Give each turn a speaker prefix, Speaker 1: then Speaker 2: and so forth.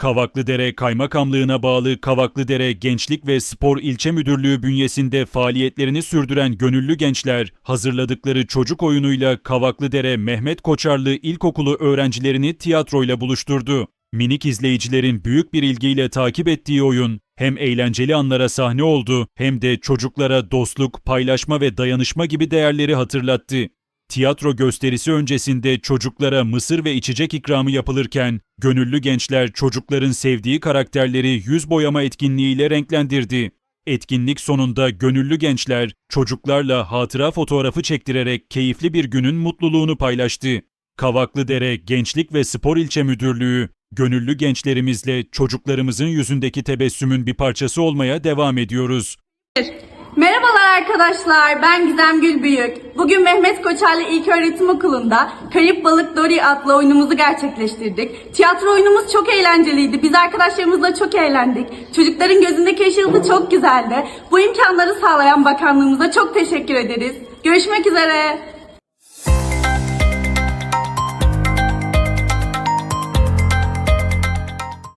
Speaker 1: Kavaklıdere Kaymakamlığına bağlı Kavaklıdere Gençlik ve Spor İlçe Müdürlüğü bünyesinde faaliyetlerini sürdüren gönüllü gençler hazırladıkları çocuk oyunuyla Kavaklıdere Mehmet Koçarlı İlkokulu öğrencilerini tiyatroyla buluşturdu. Minik izleyicilerin büyük bir ilgiyle takip ettiği oyun hem eğlenceli anlara sahne oldu hem de çocuklara dostluk, paylaşma ve dayanışma gibi değerleri hatırlattı. Tiyatro gösterisi öncesinde çocuklara mısır ve içecek ikramı yapılırken, gönüllü gençler çocukların sevdiği karakterleri yüz boyama etkinliğiyle renklendirdi. Etkinlik sonunda gönüllü gençler çocuklarla hatıra fotoğrafı çektirerek keyifli bir günün mutluluğunu paylaştı. Kavaklıdere Gençlik ve Spor İlçe Müdürlüğü, gönüllü gençlerimizle çocuklarımızın yüzündeki tebessümün bir parçası olmaya devam ediyoruz.
Speaker 2: Merhabalar arkadaşlar, ben Gizem Gülbüyük. Bugün Mehmet Koçarlı İlköğretim Okulu'nda Kayıp Balık Dory adlı oyunumuzu gerçekleştirdik. Tiyatro oyunumuz çok eğlenceliydi. Biz arkadaşlarımızla çok eğlendik. Çocukların gözündeki ışıltı çok güzeldi. Bu imkanları sağlayan bakanlığımıza çok teşekkür ederiz. Görüşmek üzere.